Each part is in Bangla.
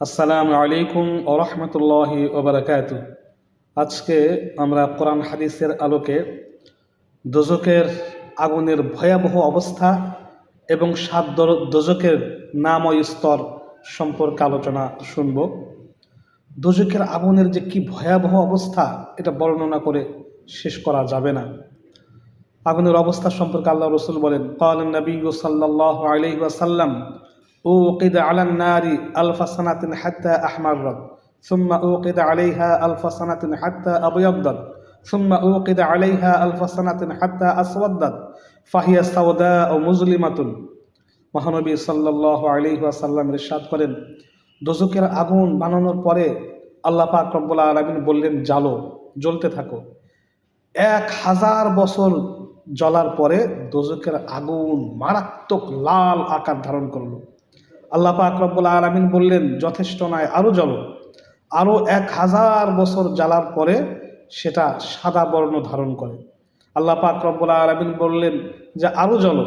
আসসালামু আলাইকুম ওরহমতুল্লাহ ওবরাকাত আজকে আমরা কোরআন হাদিসের আলোকে দোজকের আগুনের ভয়াবহ অবস্থা এবং সাত দোজকের নাময় স্তর সম্পর্কে আলোচনা শুনব। দোজকের আগুনের যে কি ভয়াবহ অবস্থা, এটা বর্ণনা করে শেষ করা যাবে না। আগুনের অবস্থা সম্পর্কে আল্লাহ রসুল বলেন কাল নবী সাল্লাহ আলহি أوقد على النار ألف سنة حتى أحمرت ثم أوقد عليها ألف سنة حتى أبيضت ثم أوقد عليها ألف سنة حتى أسودت فهي سوداء مظلمة মহানবী সাল্লাহ আলাইহি ওয়াসাল্লাম ইরশাদ করেন দোজকের আগুন বানানোর পরে আল্লাহ পাক রব্বুল আলামিন বললেন জ্বালো জ্বলতে থাকো এক হাজার বছর জ্বলার পরে দোজকের আগুন মারাত্মক লাল আকার ধারণ করলো আল্লাহ পাক রব্বুল আলমিন বললেন, যথেষ্ট নয় আরও জ্বলো। আরও এক হাজার বছর জ্বালার পরে সেটা সাদা বর্ণ ধারণ করে। আল্লাহ পাক রব্বুল আলমিন বললেন যে আরও জ্বলো।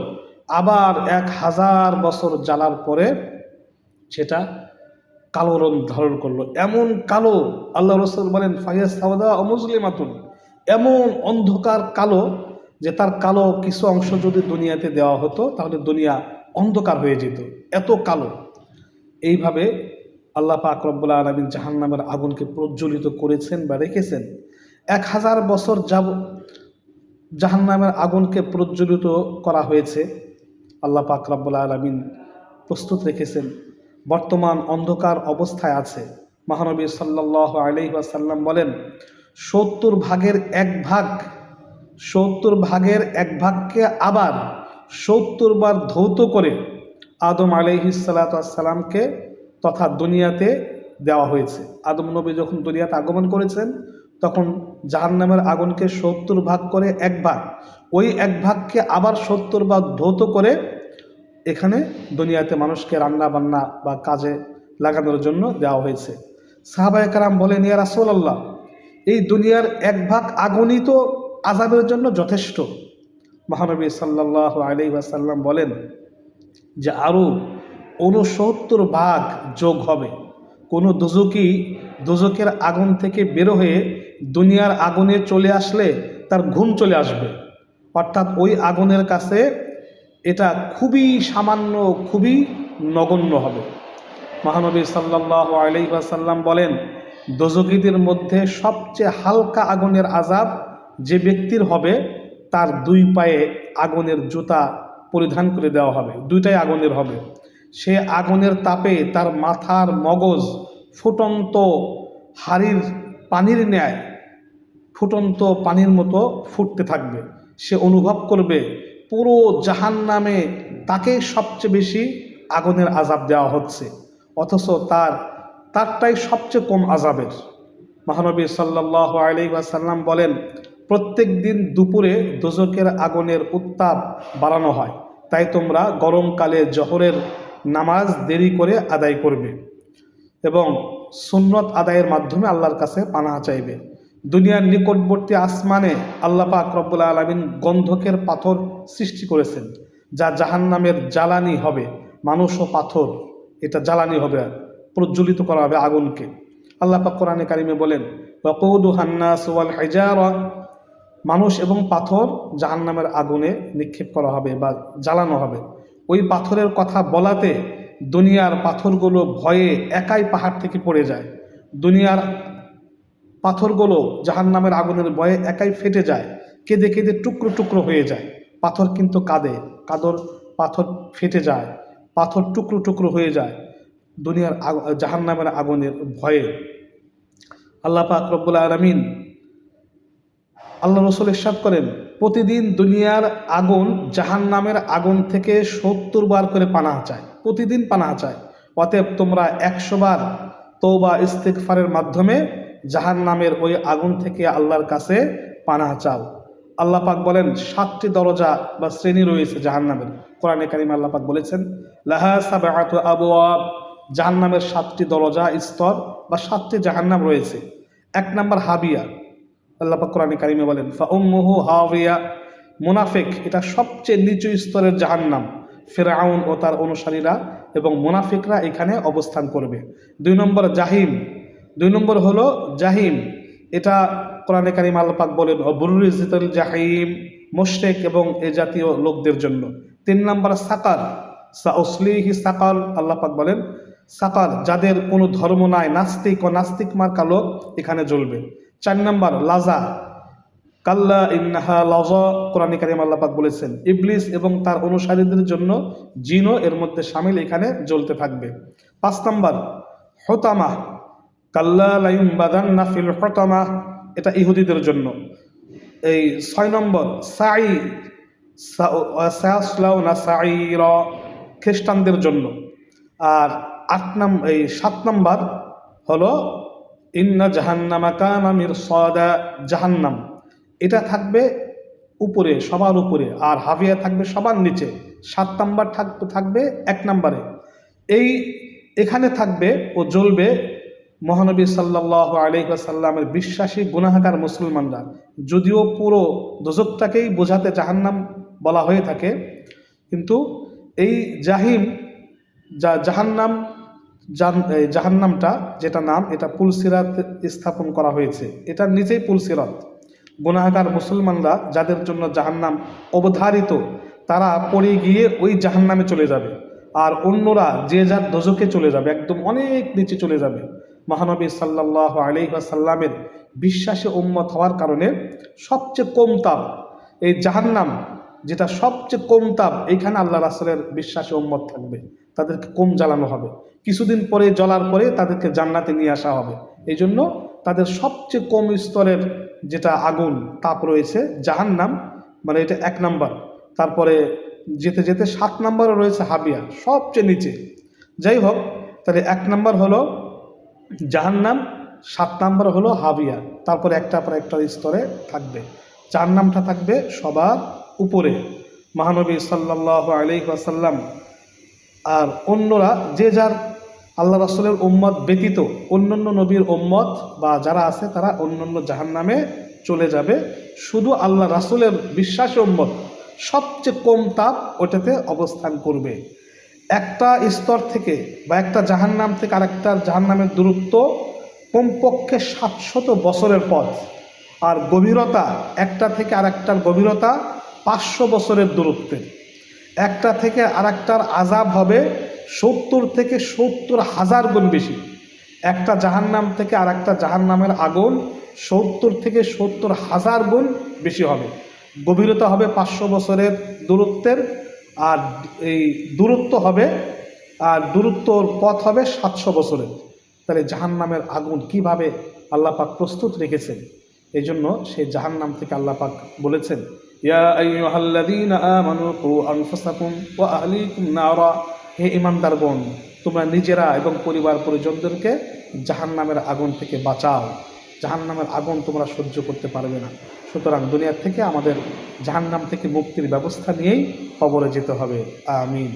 আবার এক হাজার বছর জ্বালার পরে সেটা কালো রং ধারণ করল। এমন কালো, আল্লাহ রসুল বলেন ফাইয়াজ সাউদা অমুসলিমাতুন। এমন অন্ধকার কালো যে, তার কালো কিছু অংশ যদি দুনিয়াতে দেওয়া হতো, তাহলে দুনিয়া অন্ধকার হয়ে যেত, এত কালো। এইভাবে আল্লাহ পাক রব্বুল আলমিন জাহান্নামের আগুনকে প্রজ্বলিত করেছেন বা রেখেছেন। এক হাজার বছর যাব জাহান্নামের আগুনকে প্রজ্বলিত করা হয়েছে, আল্লাহ পাক রব্বুল আলমিন প্রস্তুত রেখেছেন। বর্তমান অন্ধকার অবস্থায় আছে। মহানবী সাল্লাহ আলহিহাসাল্লাম বলেন, সত্তর ভাগের এক ভাগ, সত্তর ভাগের এক ভাগকে আবার সত্তর বার ধৌত করে আদম আলহিসাল্লাতামকে তথা দুনিয়াতে দেওয়া হয়েছে। আদম নবী যখন দুনিয়াতে আগমন করেছেন, তখন জাহান্নামের আগুনকে সত্তর ভাগ করে এক ভাগ। ওই এক ভাগকে আবার সত্তর ভাগ ধৌত করে এখানে দুনিয়াতে মানুষকে রান্না বান্না বা কাজে লাগানোর জন্য দেওয়া হয়েছে। সাহাবায় কারাম বলেন, ইয়া রাসূলুল্লাহ, এই দুনিয়ার এক ভাগ আগুনই তো আজাবের জন্য যথেষ্ট। মহানবী সাল্লাহ আলি ওয়াসাল্লাম বলেন যে আরও ঊনসত্তর ভাগ যোগ হবে। কোনো দুজকি দুজকের আগুন থেকে বেরো হয়ে দুনিয়ার আগুনে চলে আসলে তার ঘুম চলে আসবে। অর্থাৎ ওই আগুনের কাছে এটা খুবই সামান্য, খুবই নগণ্য হবে। মহানবী সাল্লাহ আলাইসাল্লাম বলেন, দোজকিদের মধ্যে সবচেয়ে হালকা আগুনের আজাব যে ব্যক্তির হবে তার দুই পায়ে আগুনের জুতা পরিধান করে দেওয়া হবে। দুইটাই আগুনের হবে। সে আগুনের তাপে তার মাথার মগজ ফুটন্ত হাড়ির পানির ন্যায় ফুটন্ত পানির মতো ফুটতে থাকবে। সে অনুভব করবে, পুরো জাহান নামে তাকে সবচেয়ে বেশি আগুনের আজাব দেওয়া হচ্ছে। অথচ তার, তারটাই সবচেয়ে কম আজাবের মহানবী সাল্লাহ আলি ওয়াসাল্লাম বলেন প্রত্যেক দিন দুপুরে দোজকের আগুনের উত্তাপ বাড়ানো হয়। তাই তোমরা গরমকালে জহরের নামাজ দেরি করে আদায় করবে এবং সুন্নত আদায়ের মাধ্যমে আল্লাহর কাছে পানাহা চাইবে। দুনিয়ার নিকটবর্তী আসমানে আল্লাহ পাক রব্বুল আলমিন গন্ধকের পাথর সৃষ্টি করেছেন, যা জাহান্নামের জ্বালানি হবে, মানুষ ও পাথর। এটা জ্বালানি হবে, প্রজ্বলিত করা হবে আগুনকে। আল্লাহ পাক কোরআনে কারিমে বলেন ওয়াকুদু হান্নাস ওয়াল হাইজারা মানুষ এবং পাথর জাহান্নামের আগুনে নিক্ষেপ করা হবে বা জ্বালানো হবে। ওই পাথরের কথা বলাতে দুনিয়ার পাথরগুলো ভয়ে একাই পাহাড় থেকে পড়ে যায়। দুনিয়ার পাথরগুলো জাহান্নামের আগুনের ভয়ে একাই ফেটে যায়। কেঁদে কেঁদে টুকরো টুকরো হয়ে যায়। পাথর কিন্তু কাঁদে। কাদর পাথর ফেটে যায়। পাথর টুকরো টুকরো হয়ে যায়। দুনিয়ার জাহান্নামের আগুনের ভয়ে। আল্লাহ পাক রব্বুল আলমিন আল্লাহ রসুল ইরশাদ করেন, প্রতিদিন দুনিয়ার আগুন জাহান নামের আগুন থেকে সত্তর বার করে পানাহ চায়, প্রতিদিন পানাহ চায়। অতএব তোমরা একশো বার তৌবা ইস্তেকফারের মাধ্যমে জাহান নামের ওই আগুন থেকে আল্লাহর কাছে পানাহ চাও। আল্লাহ পাক বলেন, সাতটি দরজা বা শ্রেণি রয়েছে জাহান নামের কোরআনে কারিম আল্লাহ পাক বলেছেন আবু জাহান নামের সাতটি দরজা, স্তর বা সাতটি জাহান্নাম রয়েছে। এক নম্বর হাবিয়া। আল্লাহ কোরআনে কারিমে বলেন ফাউম্মুহু হাওয়িয়া মুনাফিক, এটা সবচেয়ে নিচু স্তরের জাহান্নাম ফেরাউন ও তার অনুসারীরা এবং মুনাফিকরা এখানে অবস্থান করবে। দুই নম্বর জাহিম, দুই নম্বর হলো জাহিম, এটা কোরআনে কারিম আল্লাপাক বলেন বুরুল জাহিম মোশেক এবং এ জাতীয় লোকদের জন্য। তিন নম্বর সাকার, সাউসলিহি সাকাল আল্লাপাক বলেন, সাকার যাদের কোনো ধর্ম নাই, নাস্তিক ও নাস্তিক মার্কা লোক এখানে জ্বলবে। চার নম্বর, লাজা। কাল্লা ইন্নাহা লজ, কোরআন কারিম আল্লাপাক বলেছেন, ইবলিস এবং তার অনুসারীদের জন্য জিনও এর মধ্যে সামিল এখানে জ্বলতে থাকবে। পাঁচ নম্বর, হতামা। কাল্লা লাইম বাদান নাফিল হতামা, এটা ইহুদিদের জন্য। এই ছয় নম্বর সাই না সাই র খ্রিস্টানদের জন্য। আর আট নাম, এই সাত নম্বর হলো ইন্না জাহান্নামা কানামির সদা জাহান্নাম। এটা থাকবে উপরে, সবার উপরে। আর হাভিয়া থাকবে সবার নিচে। সাত নাম্বার থাকবে থাকবে এক নাম্বারে। এই, এখানে থাকবে ও জ্বলবে মহানবী সাল্লাহ আলহিসাল্লামের বিশ্বাসী গুনাহাকার মুসলমানরা। যদিও পুরো দোজকটাকেই বোঝাতে জাহান্নাম বলা হয়ে থাকে, কিন্তু এই জাহিম, যা জাহান্নাম জাহান্নামটা, যেটা নাম, এটা পুলসিরাত স্থাপন করা হয়েছে। এটা নিজেই পুলসিরাত গুনাহাগার মুসলমানরা যাদের জন্য জাহান্নাম অবধারিত, তারা পড়ে গিয়ে ওই জাহান্নামে চলে যাবে। আর অন্যরা যে যার দোজকে চলে যাবে, একদম অনেক নিচে চলে যাবে। মহানবী সাল্লাহ আলিহাসাল্লামের বিশ্বাসে উম্মত হওয়ার কারণে সবচেয়ে কম তাপ এই জাহান্নাম যেটা সবচেয়ে কম তাপ, এইখানে আল্লাহ রাসুলের বিশ্বাসে উম্মত থাকবে। তাদেরকে কম জ্বালানো হবে। কিছুদিন পরে জ্বলার পরে তাদেরকে জান্নাতে নিয়ে আসা হবে। এই জন্য তাদের সবচেয়ে কম স্তরের যেটা আগুন, তাপ রয়েছে জাহান নাম মানে এটা এক নাম্বার। তারপরে যেতে যেতে সাত নাম্বারও রয়েছে হাবিয়া, সবচেয়ে নিচে। যাই হোক, তাহলে এক নাম্বার হলো জাহান্নাম, সাত নাম্বার হলো হাবিয়া। তারপরে একটা পর একটা স্তরে থাকবে। চার নামটা থাকবে সবার উপরে মহানবী সাল্লাহ আলি আসাল্লাম আর অন্যরা, যে যার আল্লাহ রাসুলের উম্মত ব্যতীত অন্যান্য নবীর উম্মত বা যারা আছে তারা অন্যান্য জাহান নামে চলে যাবে। শুধু আল্লাহ রাসুলের বিশ্বাসী উম্মত, সবচেয়ে কম তাপ ওটাতে অবস্থান করবে। একটা স্তর থেকে বা একটা জাহান্নাম থেকে আরেকটার জাহান্নামের দূরত্ব কমপক্ষে সাতশত বছরের পথ। আর গভীরতা, একটা থেকে আরেকটার গভীরতা পাঁচশো বছরের দূরত্বের একটা থেকে আরেকটার আজাব হবে সত্তর থেকে সত্তর হাজার গুণ বেশি। একটা জাহান্নাম থেকে আরেকটা জাহান্নামের আগুন সত্তর থেকে সত্তর হাজার গুণ বেশি হবে। গভীরতা হবে পাঁচশো বছরের দূরত্বের, আর এই দূরত্ব হবে, আর দূরত্বর পথ হবে সাতশো বছরের। তাহলে জাহান্নামের আগুন কীভাবে আল্লাহ পাক প্রস্তুত রেখেছেন? এই জন্য সেই জাহান্নাম থেকে আল্লাহ পাক বলেছেন ইয়া আইয়ুহাল্লাযীনা আমানু কু আনফুসাকুম ওয়া আহলিকুম নারা হে ইমানদারগণ, তোমরা নিজেরা এবং পরিবার পরিজনদেরকে জাহান্নামের আগুন থেকে বাঁচাও। জাহান্নামের আগুন তোমরা সহ্য করতে পারবে না। সুতরাং দুনিয়ার থেকে আমাদের জাহান্নাম থেকে মুক্তির ব্যবস্থা নিয়েই কবরে যেতে হবে। আমিন।